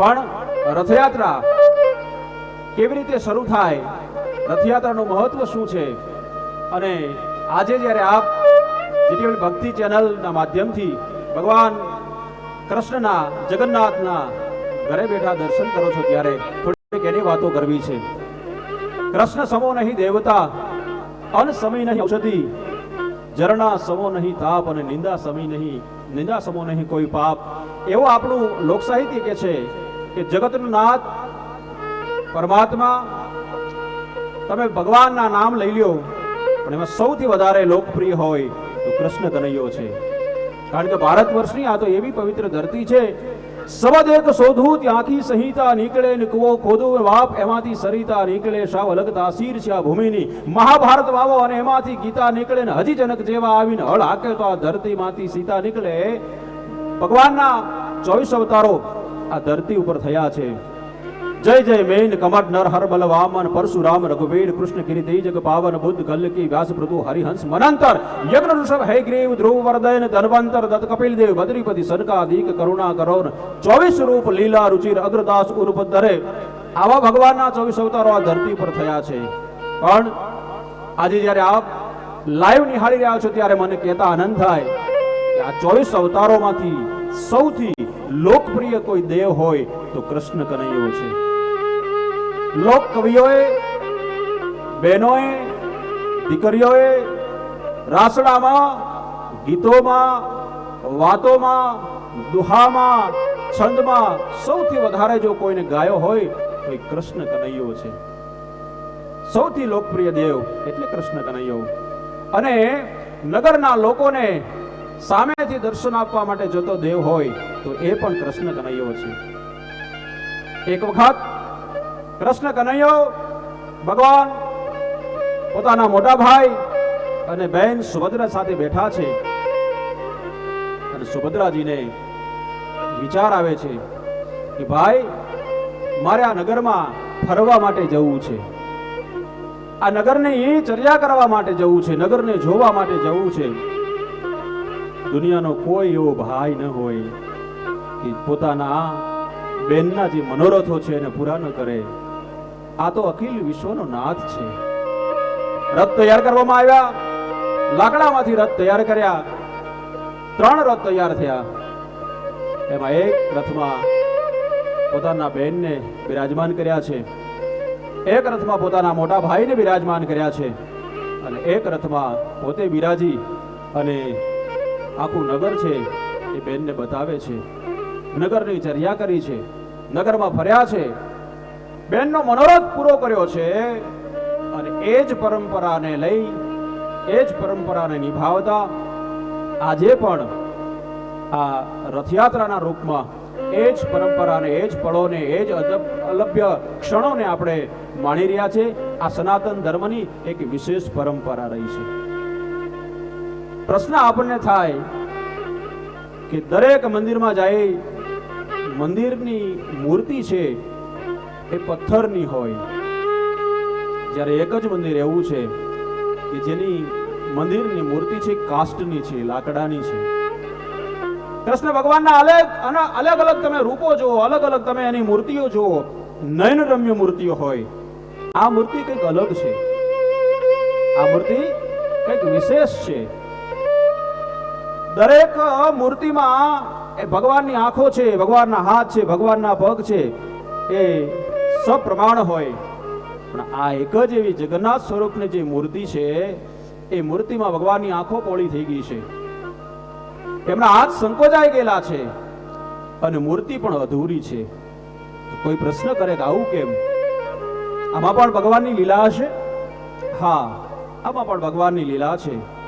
પણ રથયાત્રા કેવી રીતે શરૂ થાય, રથયાત્રાનું મહત્વ શું છે? અને આજે જ્યારે આપ જીટીવી ભક્તિ ચેનલના માધ્યમથી ભગવાન કૃષ્ણના, જગન્નાથના ઘરે બેઠા દર્શન કરો છો, ત્યારે થોડીક એની વાતો કરવી છે. કૃષ્ણ સમો નહીં દેવતા, અન સમય નહીં ઔષધિ, ઝરણા સમો નહીં તાપ અને નિંદા સમય નહીં, નિંદા સમો નહીં કોઈ પાપ. એવો આપણું લોકસાહિત્ય કે છે કે જગતનો નાથ, પરમાત્મા, તમે ભગવાનના નામ લઈ લ્યો. પણ એમાં સૌથી વધારે લોકપ્રિય હોય તો કૃષ્ણ કનૈયો છે. કારણ કે ભારત વર્ષની આ તો એવી પવિત્ર ધરતી છે સબદ એક શોધું ત્યાંથી સંહિતા નીકળે ને ખોદો વાપ એમાંથી સરિતા નીકળે સાવ અલગ તાસીર છે આ ભૂમિની. મહાભારત વાવો અને એમાંથી ગીતા નીકળે ને હજી જનક જેવા આવીને હળ હાકે તો આ ધરતીમાંથી સીતા નીકળે. ભગવાનના ચોવીસ અવતારો આ ધરતી ઉપર થયા છે. જય જય મેન કમર નર હર બલ વામન પરશુરામ રઘુવીર કૃષ્ણ ગિરી દેજ પાવન બુદ્ધ કલ્કી વ્યાસ પૃથુ હરિહંસ મનંતર યજ્ઞ ઋષભ હે ગ્રીવ ધ્રુવ વરદયન ધનવંતર દત્ત કપિલ દેવ બદ્રીપતિ સનકાદિક કરુણા કરોન ચોવીસ રૂપ લીલા રુચિર અગ્રદાસ ઉર્પ ધરે આવા ભગવાનના ચોવીસ અવતારો આ ધરતી પર થયા છે. પણ આજે જ્યારે આપ લાઈવ નિહાળી રહ્યા છો ત્યારે મને કહેતા આનંદ થાય કે આ ચોવીસ અવતારોમાંથી સૌથી લોકપ્રિય કોઈ દેવ હોય તો કૃષ્ણ કનૈયો છે. લોક કવિઓએ બહેનોએ, દીકરીઓએ, રાસડામાં, ગીતોમાં, વાતોમાં, દુહામાં, છંદમાં સૌથી વધારે જો કોઈને ગાયો હોય તો એ કૃષ્ણ કનૈયો છે. સૌથી લોકપ્રિય દેવ એટલે કૃષ્ણ કનૈયો. અને નગરના લોકોને સામેથી દર્શન આપવા માટે જતો દેવ હોય તો એ પણ કૃષ્ણ કનૈયો છે. એક વખત કૃષ્ણ કનૈયો ભગવાન પોતાના મોટા ભાઈ અને બહેન સુભદ્રા સાથે બેઠા છે. અને સુભદ્રાજીને વિચાર આવે છે કે ભાઈ, મારે આ નગરમાં ફરવા માટે જવું છે. આ નગરને એ ચર્યા કરવા માટે જવું છે, નગરને જોવા માટે જવું છે. દુનિયાનો કોઈ એવો ભાઈ ન હોય કે પોતાના બેનના જે મનોરથો છે એને પૂરા ન કરે. આ તો અખિલ વિશ્વનો નાથ છે. રથ તૈયાર કરવામાં આવ્યા. લાકડામાંથી રથ તૈયાર કર્યા. ત્રણ રથ તૈયાર થયા. એમાં એક રથમાં પોતાના બહેનને બિરાજમાન કર્યા છે. એક રથમાં પોતાના મોટા ભાઈને બિરાજમાન કર્યા છે. અને એક રથમાં પોતે બિરાજી અને આખું નગર છે, એ બેનને બતાવે છે. નગરની ચર્યા કરી છે, નગરમાં ફર્યા છે. બેનનો મનોરથ પૂરો કર્યો છે અને એ જ પરંપરાને લઈ, એ જ પરંપરાને નિભાવતા આજે પણ આ રથયાત્રાના રૂપમાં એ જ પરંપરાને, એ જ પળોને, એ જ અલભ્ય ક્ષણોને આપણે માણી રહ્યા છે. આ સનાતન ધર્મની એક વિશેષ પરંપરા રહી છે. પ્રશ્ન આપણને થાય કે દરેક મંદિરમાં જાય, મંદિરની મૂર્તિ છે એ પથ્થરની હોય. જ્યારે એક જ મંદિર એવું છે કે જેની મંદિરની મૂર્તિ છે કાસ્ટની છે, લાકડાની છે. કૃષ્ણ ભગવાનના અલગ અને અલગ અલગ તમે રૂપો જુઓ, અલગ અલગ તમે એની મૂર્તિઓ જુઓ, નયનરમ્ય મૂર્તિઓ હોય. આ મૂર્તિ કંઈક અલગ છે. આ મૂર્તિ કંઈક વિશેષ છે. દરેક મૂર્તિમાં એ ભગવાનની આંખો છે, ભગવાનના હાથ છે, ભગવાનના પગ છે, એ સપ્રમાણ હોય. પણ આ એક જ એવી જગન્નાથ સ્વરૂપની જે મૂર્તિ છે, એ મૂર્તિમાં ભગવાનની આંખો પોળી થઈ ગઈ છે. એમના હાથ સંકોચાઈ ગયેલા છે અને મૂર્તિ પણ અધૂરી છે. કોઈ પ્રશ્ન કરે કે આવું કેમ? આમાં પણ ભગવાનની લીલા હશે? હા, આમાં પણ ભગવાનની લીલા છે.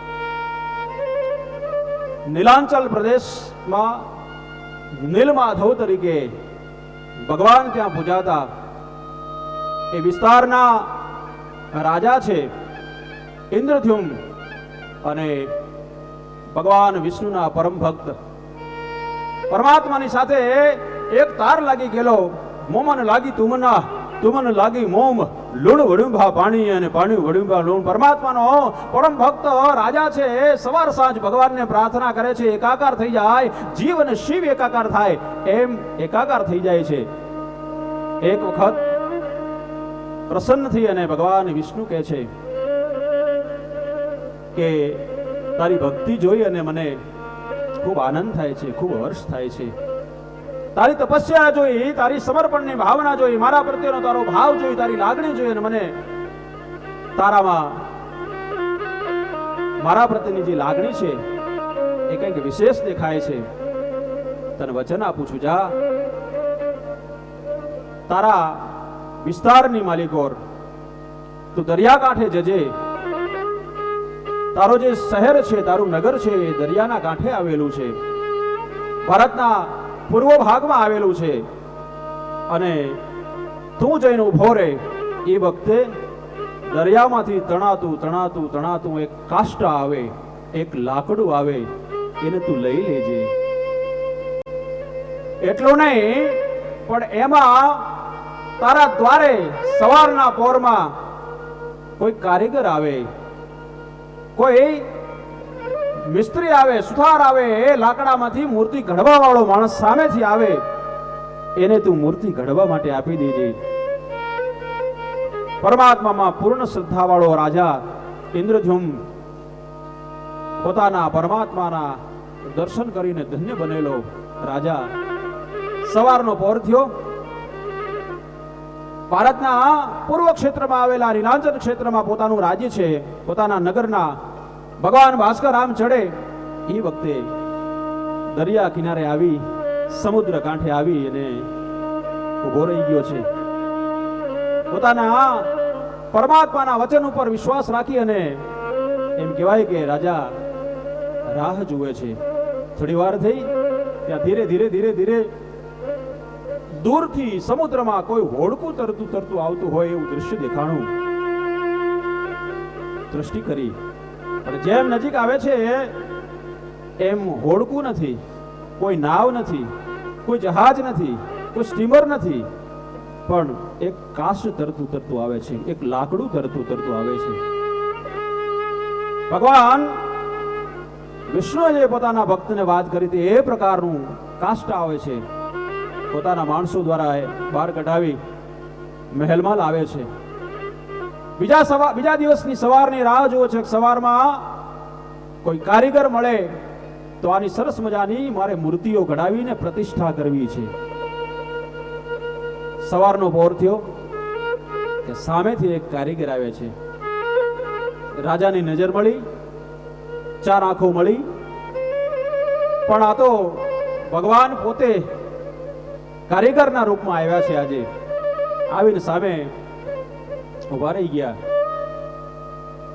નીલાંચલ પ્રદેશમાં નીલમાધવ તરીકે ભગવાન ત્યાં પૂજાતા. એ વિસ્તારના રાજા છે ઇન્દ્રધ્યુમ અને ભગવાન વિષ્ણુના પરમ ભક્ત. પરમાત્માની સાથે એક તાર લાગી ગયેલો. મોમન લાગી તુમના. તુમન લાગી મોમ, લુણ વડુંભા પાણી અને પાણી વડુંભા લુણ. પરમાત્માનો પરમ ભક્ત રાજા છે, એ સવાર સાંજ ભગવાનને પ્રાર્થના કરે છે, એકાકાર થઈ જાય, જીવ શિવ એકાકાર થાય, એમ એકાકાર થઈ જાય છે. એક વખત પ્રસન્ન થઈ અને ભગવાન વિષ્ણુ કહે છે કે, તારી ભક્તિ જોઈ અને મને ખૂબ આનંદ થાય છે, ખૂબ હર્ષ થાય છે. તારી તપસ્યા જોઈ, તારી સમર્પણની ભાવના જોઈ, મારા પ્રત્યેનો તારો ભાવ જોઈ, તારી લાગણી જોઈ અને મને તારામાં મારા પ્રત્યેની જે લાગણી છે, એ કંઈક વિશેષ દેખાય છે. તને વચન આપું છું, જા. તારા વિસ્તારની માલિકોર તું દરિયાકાંઠે જજે. તારો જે શહેર છે, તારું નગર છે, એ દરિયાના કાંઠે આવેલું છે. ભારતના પૂર્વ ભાગમાં આવેલું છે. અને તું જઈને ઊભો રહે એ વખતે દરિયામાંથી તણાતું તણાતું તણાતું એક કાષ્ટ આવે, એક લાકડું આવે, એને તું લઈ લેજે. એટલું નહીં, પણ એમાં તારા દ્વારે સવારના પોરમાં કોઈ કારીગર આવે, કોઈ મિસ્ત્રી આવે, સુથાર આવે, એ લાકડામાંથી મૂર્તિ ઘડવા વાળો માણસ સામેથી આવે, એને તું મૂર્તિ ઘડવા માટે આપી દેજે. પરમાત્મામાં પૂર્ણ શ્રદ્ધા વાળો રાજા ઇન્દ્રજુમ પોતાના પરમાત્માના દર્શન કરીને ધન્ય બનેલો રાજા. સવારનો પોર થયો. ભારતના પૂર્વ ક્ષેત્રમાં આવેલા નીલાંચન ક્ષેત્રમાં પોતાનું રાજ્ય છે, પોતાના નગરના ભગવાન ભાસ્કર આમ ચડે, એ વખતે દરિયા કિનારે આવી, સમુદ્ર કાંઠે આવી અને ઊભો રહી ગયો છે. પોતાના પરમાત્માના વચન ઉપર વિશ્વાસ રાખી અને એમ કહેવાય કે રાજા રાહ જુએ છે. થોડી વાર થઈ, ત્યાં ધીરે ધીરે ધીરે ધીરે દૂરથી સમુદ્રમાં કોઈ હોડકું તરતું તરતું આવતું હોય એવું દૃશ્ય દેખાણું દ્રષ્ટિ કરી અને જેમ નજીક આવે છે, એમ હોડકું નથી, કોઈ નાવ નથી, કોઈ જહાજ નથી, કોઈ સ્ટીમર નથી, પણ એક કાશ તરતું તરતું આવે છે, એક લાકડું તરતું તરતું આવે છે. ભગવાન વિષ્ણુએ જે પોતાના ભક્તને વાત કરી હતી, એ પ્રકારનું કાષ્ટ આવે છે. પોતાના માણસો દ્વારા બહાર કઢાવી મહેલમાં લાવે છે. બીજા સવાર બીજા દિવસની સવારની રાહ જુઓ છે, સવારમાં કોઈ કારીગર મળે તો આની સરસ મજાની મારે મૂર્તિઓ ઘડાવીને પ્રતિષ્ઠા કરવી છે. સવારનો ભોર થયો કે સામેથી એક કારીગર આવે છે. રાજાની નજર મળી, ચાર આંખો મળી, પણ આ તો ભગવાન પોતે કારીગરના રૂપમાં આવ્યા છે આજે. આવીને સામે ઊભા રહી ગયા.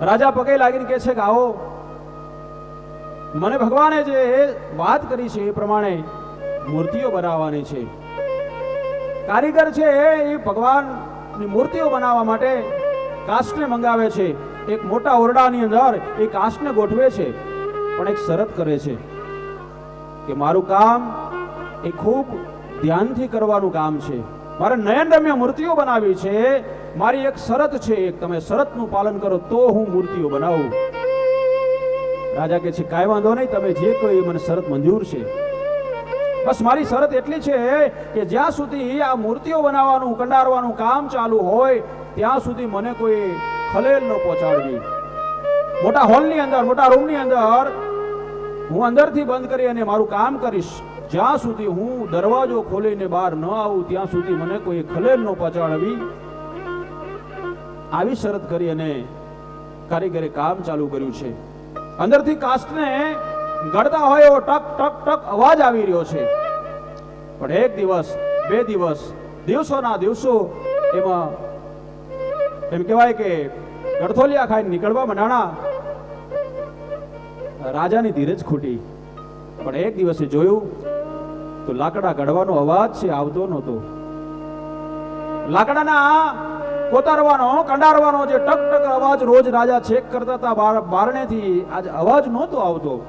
રાજા પગે લાગીને કે છે કે આવો. મને ભગવાને જે વાત કરી છે એ પ્રમાણે મૂર્તિઓ બનાવવાની છે. કારીગર છે એ ભગવાનની મૂર્તિઓ બનાવવા માટે કાસ્ટને મંગાવે છે. એક મોટા ઓરડાની અંદર એ કાસ્ટને ગોઠવે છે, પણ એક શરત કરે છે કે મારું કામ એ ખૂબ ધ્યાનથી કરવાનું કામ છે. મારે નયનરમ્ય મૂર્તિઓ બનાવી છે મારી એક શરત છે, એક તમે શરતનું પાલન કરો તો હું મૂર્તિઓ બનાવું. રાજા કે છે, કાંઈ વાંધો નહીં, તમે જે કહો એ મને શરત મંજૂર છે. બસ મારી શરત એટલી છે કે જ્યાં સુધી આ મૂર્તિઓ બનાવવાનું, કંડારવાનું કામ ચાલુ હોય, ત્યાં સુધી મને કોઈ ખલેલ ન પહોંચાડવી. મોટા હોલની અંદર, મોટા રૂમની અંદર હું અંદરથી બંધ કરી અને મારું કામ કરીશ. જ્યાં સુધી હું દરવાજો ખોલીને બહાર ન આવું, ત્યાં સુધી મને કોઈ ખલેલ ન પહોંચાડવી. આવી શરત કરી અને કારીગરે કામ ચાલુ કર્યું છે. અંદરથી કાસ્ટને ગળતા હોય એવો ટક ટક ટક અવાજ આવી રહ્યો છે. પણ એક દિવસ, બે દિવસ, દિવસોના દિવસો એમાં એમ કહેવાય કે ગળથોલિયા ખાઈને નીકળવા મંડાણા રાજાની ધીરજ ખૂટી. પણ એક દિવસે જોયું તો લાકડા ગળવાનો અવાજ છે, આવતો નહોતો. લાકડાના કોતરવાનો, કંડારવાનો જે ટક ટક અવાજ રોજ રાજા ચેક કરતા હતા બારણેથી આજ અવાજ નહોતો આવતો.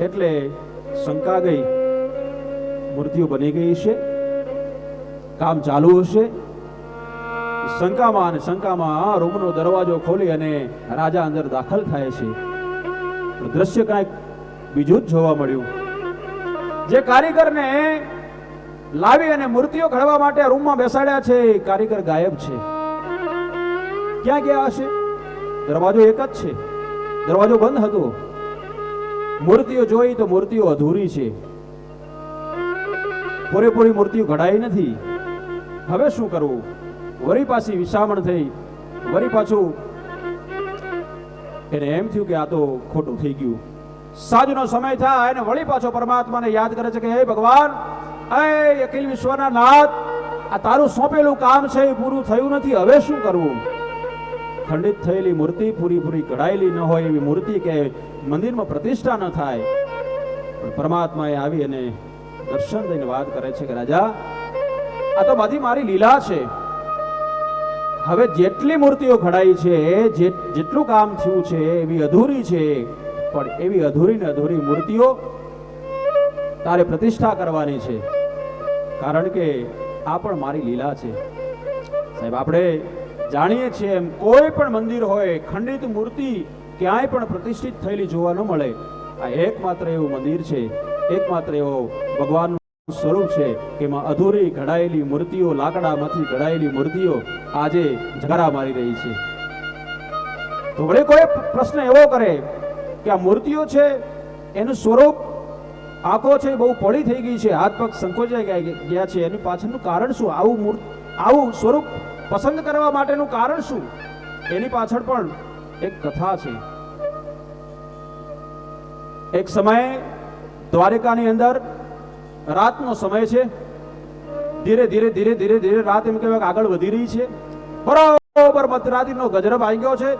એટલે શંકા ગઈ. મૂર્તિઓ બની ગઈ છે. કામ ચાલુ હશે. શંકામાં અને શંકામાં રૂમનો દરવાજો ખોલી અને રાજા અંદર દાખલ થાય છે. દ્રશ્ય કાંઈક બીજું જ જોવા મળ્યું. જે કારીગરને લાવી અને મૂર્તિઓ ઘડવા માટે રૂમમાં બેસાડ્યા છે કારીગર ગાયબ છે. ક્યાં ગયા હશે? દરવાજો એક જ છે. દરવાજો બંધ હતો. મૂર્તિઓ જોઈ તો મૂર્તિઓ અધૂરી છે. પૂરેપૂરી મૂર્તિઓ ઘડાઈ નથી. હવે શું કરવું? વરી પાછી વિસામણ થઈ. વરી પાછું એને એમ થયું કે આ તો ખોટું થઈ ગયું. સાંજનો સમય થાય અને વળી પાછો પરમાત્માને યાદ કરે છે કે, હે ભગવાન, અય અખિલ વિશ્વના નાથ આ તારું સોંપેલું કામ છે એ પૂરું થયું નથી. હવે શું કરવું? ખંડિત થયેલી મૂર્તિ પૂરી પૂરી કઢાયેલી ન હોય એવી મૂર્તિ કે મંદિરમાં પ્રતિષ્ઠા ન થાય. પણ પરમાત્માએ આવી અને દર્શન દઈને વાત કરે છે કે રાજા, આ તો બધી મારી લીલા છે. હવે જેટલી મૂર્તિઓ ઘડાઈ છે જેટલું કામ થયું છે, એવી અધૂરી છે. પણ એવી અધૂરી ને અધૂરી મૂર્તિઓ તારે પ્રતિષ્ઠા કરવાની છે. કારણ કે આ પણ મારી લીલા છે. સાહેબ, આપણે જાણીએ છીએ એમ, કોઈ પણ મંદિર હોય, ખંડિત મૂર્તિ ક્યાંય પણ પ્રતિષ્ઠિત થયેલી જોવા ન મળે. આ એકમાત્ર એવું મંદિર છે, એકમાત્ર એવો ભગવાનનું સ્વરૂપ છે કે એમાં અધૂરી ઘડાયેલી મૂર્તિઓ, લાકડામાંથી ઘડાયેલી મૂર્તિઓ આજે જગારા મારી રહી છે. તો વળી કોઈ પ્રશ્ન એવો કરે કે આ મૂર્તિઓ છે, એનું સ્વરૂપ આંખો છે, બહુ પડી થઈ ગઈ છે, હાથ પગ સંકોચાઈ ગયા છે, એની પાછળનું કારણ શું? આવું આવું સ્વરૂપ પસંદ કરવા માટેનું કારણ શું? એની પાછળ પણ એક કથા છે. એક સમયે દ્વારિકાની અંદર રાતનો સમય છે. ધીરે ધીરે ધીરે ધીરે ધીરે રાત એમ કહેવાય આગળ વધી રહી છે. બરાબર મધરાત્રિનો ગજરબ આવી ગયો છે.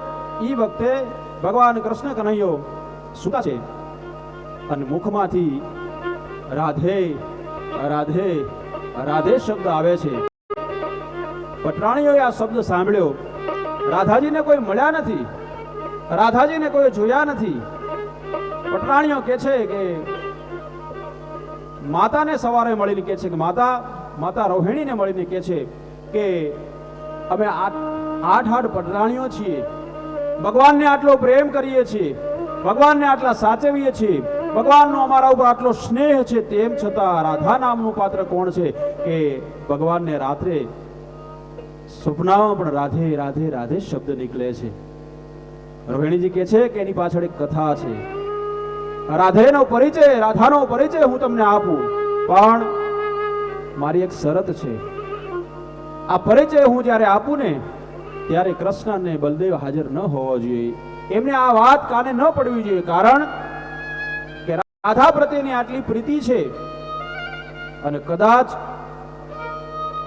એ વખતે ભગવાન કૃષ્ણ કનૈયો સુતા છે. અને મુખમાંથી રાધે રાધે રાધે શબ્દ આવે છે. પટરાણીઓએ આ શબ્દ સાંભળ્યો. રાધાજીને કોઈ મળ્યા નથી. રાધાજીને કોઈ જોયા નથી. પટરાણીઓ કે છે કે માતાને સવારે મળીને કે છે કે માતા માતા રોહિણીને મળીને કે છે કે અમે આઠ આઠ પટરાણીઓ છીએ. ભગવાનને આટલો પ્રેમ કરીએ છીએ. ભગવાનને આટલા સાચવીએ છીએ. ભગવાનનો અમારા ઉપર આટલો સ્નેહ છે, તેમ છતાં રાધા નામનું પાત્ર કોણ છે કે ભગવાનને રાત્રે સપનામાં પણ રાધે રાધે રાધે શબ્દ નીકળે છે. રોહિણીજી કહે છે કે એની પાછળ એક કથા છે. રાધેનો પરિચય, રાધાનો પરિચય હું તમને આપું. પણ મારી એક શરત છે. આ પરિચય હું જ્યારે આપું ને, ત્યારે કૃષ્ણ અને બલદેવ હાજર ન હોવા જોઈએ. એમને આ વાત કાને ન પડવી જોઈએ, કારણ કે રાધા પ્રત્યેની આટલી પ્રીતિ છે. અને કદાચ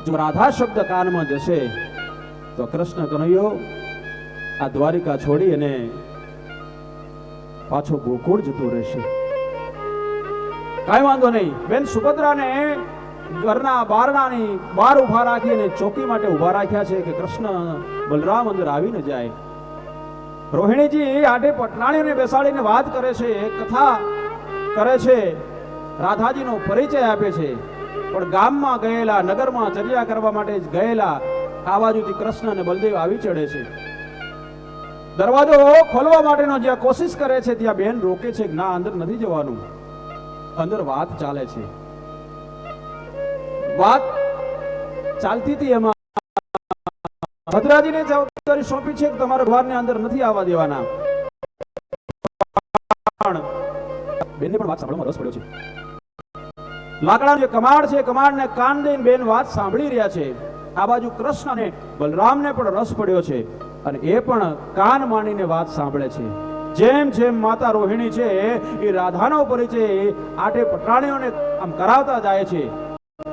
જો રાધા શબ્દ કાનમાં જશે. તો કૃષ્ણ કનૈયો, આ દ્વારિકા છોડી અને પાછો ગોકુળ જતો રહેશે. કાંઈ વાંધો નહીં. બેન સુભદ્રાને ઘરના બારણાની બાર ઊભા રાખી અને ચોકી માટે ઊભા રાખ્યા છે કે કૃષ્ણ બલરામ અંદર આવી ન જાય. રોહિણીજી આઠે પટનાણીઓને બેસાડીને વાત કરે છે કથા કરે છે. રાધાજીનો પરિચય આપે છે. પણ ગામમાં ગયેલા, નગરમાં ચર્યા કરવા માટે ગયેલા આ કૃષ્ણ અને બલદેવ આવી ચડે છે. દરવાજો ખોલવા માટેનો જ્યાં કોશિશ કરે છે, ત્યાં બેન રોકે છે ના, અંદર નથી જવાનું. અંદર વાત ચાલે છે. વાત ચાલતી હતી એમાં. ભદ્રાજીને જવાબદારી સોંપી છે કે તમારા ઘરને અંદર નથી આવવા દેવાના. બેનને પણ વાત સાંભળવામાં રસ પડ્યો છે. લાકડાનો જે કમાડ છે, કમાડને કાન દઈને બેન વાત સાંભળી રહ્યા છે. આ બાજુ કૃષ્ણને, બલરામને પણ રસ પડ્યો છે અને એ પણ કાન માનીને વાત સાંભળે છે. જેમ જેમ માતા રોહિણી છે, એ રાધાનો પરિચય આઠે પટરાણીઓને આમ કરાવતા જાય છે.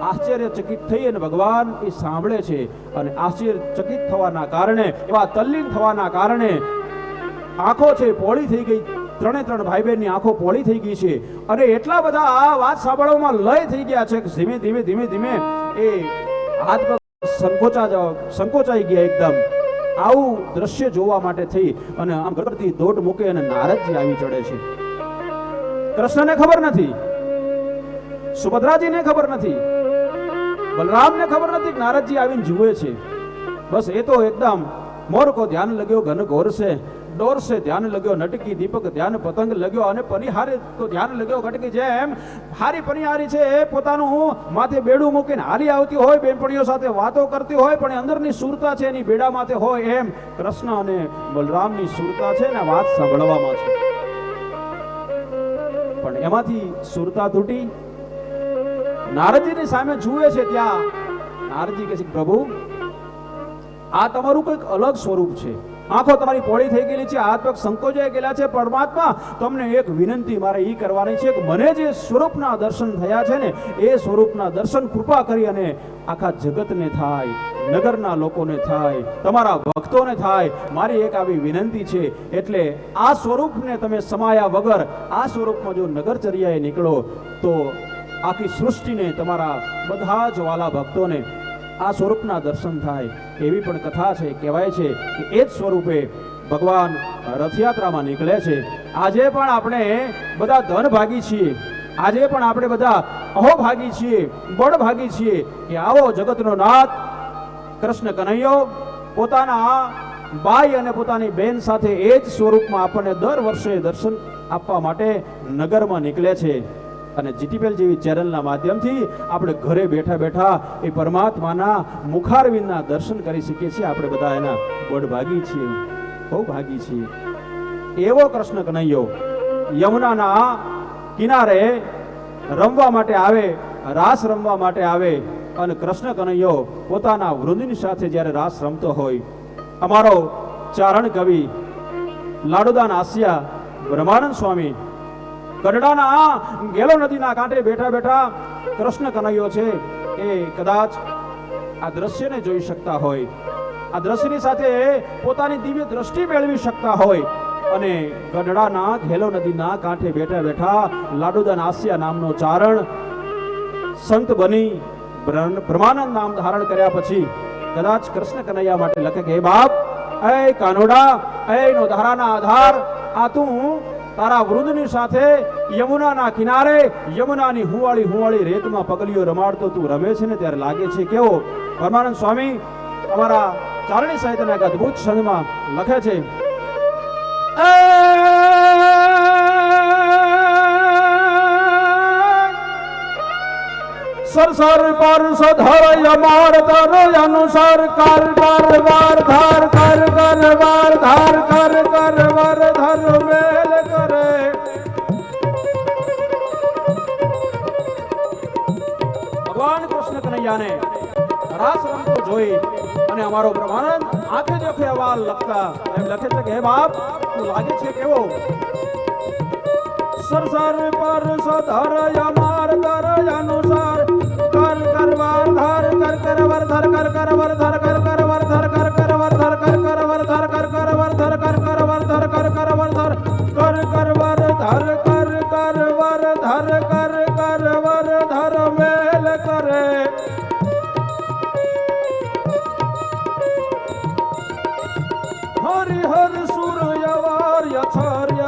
આશ્ચર્યચકિત થઈ અને ભગવાન એ સાંભળે છે અને આશ્ચર્યચકિત થવાના કારણે, એવા તલ્લીન થવાના કારણે આંખો છે, પોળી થઈ ગઈ. ત્રણે ત્રણ ભાઈ બહેનની આંખો પોળી થઈ ગઈ છે. અને એટલા બધા આ વાત સાંભળવામાં લય થઈ ગયા છે ધીમે ધીમે ધીમે ધીમે એ હાથ પગ સંકોચા સંકોચાઈ ગયા એકદમ. આવું દ્રશ્ય જોવા માટે થઈ અને આમ ગણપતિ દોટ મૂકે અને નારદજી આવી ચડે છે. કૃષ્ણને ખબર નથી. સુભદ્રાજીને ખબર નથી. બલરામને ખબર નથી નારદજી આવીને જુએ છે. બસ એ તો એકદમ મોર કો ધ્યાન લગ્યો, ઘન ઘોર છે ડોર સે ધ્યાન લગ્યો, નટકી દીપક ધ્યાન પતંગ લગ્યો અને પરિહારે તો ધ્યાન લગ્યો, ઘટકી જેમ હારી પરિહારી છે પોતાનું માથે બેડું મૂકીને હાલી આવતી હોય, બેનપણીઓ સાથે વાતો કરતી હોય, પણ અંદરની સુરતા છે, એની બેડા માથે હોય એમ કૃષ્ણ અને બલરામની સુરતા છે ને વાત સાંભળવામાં છે. પણ એમાંથી સુરતા તૂટી. નારદજીની સામે જુએ છે ત્યાં. નારદજી કહે છે, પ્રભુ, આ તમારું કંઈક અલગ સ્વરૂપ છે. આંખો તમારી પોળી થઈ ગયેલી છે, હાથ પગ સંકોચાઈ ગયેલા છે. પરમાત્મા, તમને એક વિનંતી મારે એ કરવાની છે કે મને જે સ્વરૂપના દર્શન થયા છે ને, એ સ્વરૂપના દર્શન કૃપા કરી અને આખા જગતને થાય, નગરના લોકોને થાય, તમારા ભક્તોને થાય. મારી એક આવી વિનંતી છે, એટલે આ સ્વરૂપને તમે સમાયા વગર, આ સ્વરૂપમાં જો નગરચર્યાએ નીકળો, તો આખી સૃષ્ટિને તમારા બધા જ વાલા ભક્તોને આ સ્વરૂપના દર્શન થાય એવી પણ કથા છે, કહેવાય છે કે એ જ સ્વરૂપે ભગવાન રથયાત્રામાં નીકળે છે. આજે પણ આપણે બધા ધન ભાગી છીએ. આજે પણ આપણે બધા અહોભાગી છીએ બળ ભાગી છીએ કે આવો જગતનો નાથ કૃષ્ણ કનૈયો પોતાના બાઈ અને પોતાની બેન સાથે એ જ સ્વરૂપમાં આપણને દર વર્ષે દર્શન આપવા માટે નગરમાં નીકળે છે. અને જીટીપીએલ જેવી ચેનલના માધ્યમથી આપણે ઘરે બેઠા બેઠા એ પરમાત્માના મુખારવિંદના દર્શન કરી શકીએ છીએ. આપણે બધા એના બળ ભાગી છીએ બહુ ભાગી છીએ. એવો કૃષ્ણ કનૈયો, યમુનાના કિનારે રમવા માટે આવે, રાસ રમવા માટે આવે અને કૃષ્ણ કનૈયો પોતાના વૃંદની સાથે જ્યારે રાસ રમતો હોય, અમારો ચારણ કવિ લાડુદાન આસિયા બ્રહ્માનંદ સ્વામી ગઢડાના ગેલો નદીના કાંઠે બેઠા બેઠા કૃષ્ણ કનૈયો છે એ કદાચ આ દ્રશ્યને જોઈ શકતા હોય. આ દ્રશ્યની સાથે પોતાની દિવ્ય દ્રષ્ટિ મેળવી શકતા હોય. અને ગઢડાના ઘેલો નદીના કાંઠે બેઠા બેઠા લાડુદાન આસિયા નામનો ચારણ સંત બની બ્રહ્મ- બ્રહ્માનંદ નામ ધારણ કર્યા પછી કદાચ કૃષ્ણ કનૈયા માટે લખે કે બાપ એ કાનોડા એ નો ધારાના આધાર, આ તું તારા વૃંદની સાથે યમુનાના કિનારે યમુનાની હુવાળી હુવાળી રેતમાં પગલીઓ રમાડતો તું રમે છે ને ત્યારે લાગે છે કેવો? પરમાનંદ સ્વામી અમારા ચારણી સાહિત્યના એક અદભુત છંદમાં લખે છે. સરસર પર સધર યમાર તર અનુસાર કર કર, વાર, ધાર, કર કર વાર, ધાર, કર કર, વાર, ધર મેલ કનૈયાને રાસ રમતો જોઈ અને અમારો બ્રહ્માનંદ આંખે દેખે અવાલ લખતા એમ લખે છે કે, હે બાપ, તું લાગે છે કેવો? સરસર પર સધર યમાર કર અનુસાર કર કર ધર, કર કર ધર, કર કર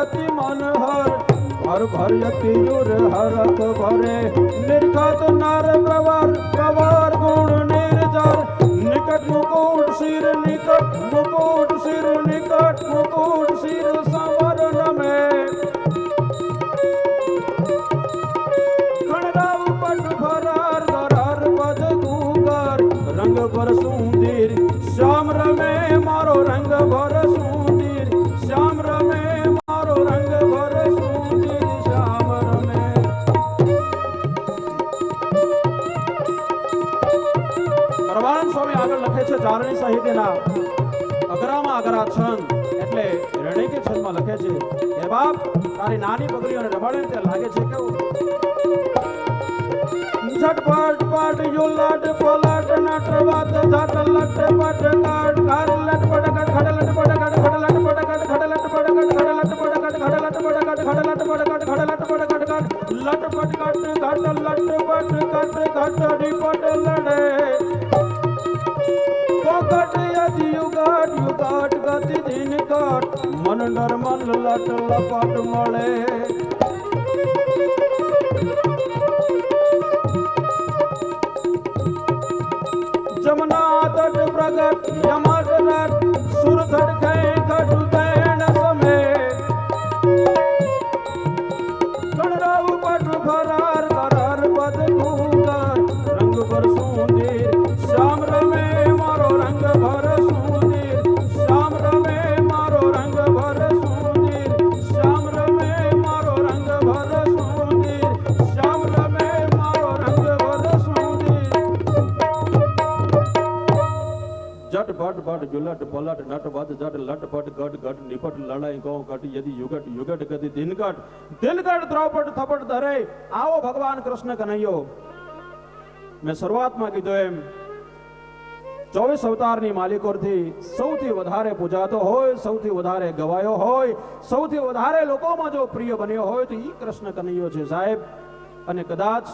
यति मन हर हर भर यति युर हरत भरे निर्गत नर प्रवर प्रवर गुण निर्जर निकट मुकुट सिर निकट मुकुट सिर निकट मुकुट सिर संवरण में ચારણી સાહિત્યના અઘરામાં અઘરા છંદ એટલે રણિકે છંદમાં લખે છે હે બાપ તારી નાની પગલીઓને રમાડે તે લાગે છે કેવું ઝટપટ પટ યુલટ પલટ નટ વાત ઝટ લટ પટ કાટ ઘર લટ પટ કટ ખડ લટ પટ કટ ખડ લટ પટ કટ ખડ લટ પટ કટ ખડ લટ પટ કટ ખડ લટ પટ કટ ખડ લટ પટ કટ ખડ લટ પટ કટ લટ પટ કટ ઘટ લટ પટ કટ ઘટ ડીપટ લડે પોકટ યતિ યુગાટ યુગાટ ગતિ દિન કાટ મન નરમન લટ લપટ મળે. જમના તટ પ્રગટ યમટ રટ સુર ખટુ ભટ જુલટ, પલટ નટ બદ જટ લટ પટ ગટ ગટ નિપટ લડાઈ ગૌ કટ યદિ, યુગટ યુગટ ગતિ દિનગટ દિનગટ દ્રૌપદ થપટ ધરે. આવો ભગવાન કૃષ્ણ મેં શરૂઆતમાં કીધું એમ, ચોવીસ અવતારની માલિકોથી સૌથી વધારે પૂજાતો હોય, સૌથી વધારે ગવાયો હોય, સૌથી વધારે લોકોમાં જો પ્રિય બન્યો હોય તો એ કૃષ્ણ કનૈયો છે સાહેબ. અને કદાચ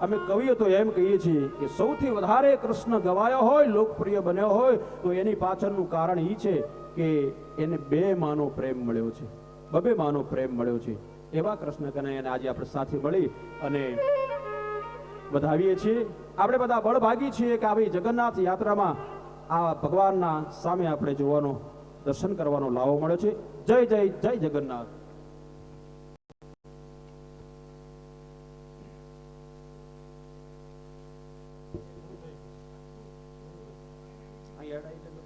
અમે કવિઓ તો એમ કહીએ છીએ કે સૌથી વધારે કૃષ્ણ ગવાયો હોય, લોકપ્રિય બન્યો હોય, તો એની પાછળનું કારણ એ છે કે એને બે માનો પ્રેમ મળ્યો છે. બબે માનો પ્રેમ મળ્યો છે. એવા કૃષ્ણ કનૈયાને આજે આપણે સાથે મળી અને વધાવીએ છીએ. આપણે બધા બળભાગી છીએ કે આવી જગન્નાથ યાત્રામાં આ ભગવાનના સામે આપણે જોવાનો દર્શન કરવાનો લાવો મળ્યો છે. જય જય જય જગન્નાથ. ಎರಡು ಐಟಮ್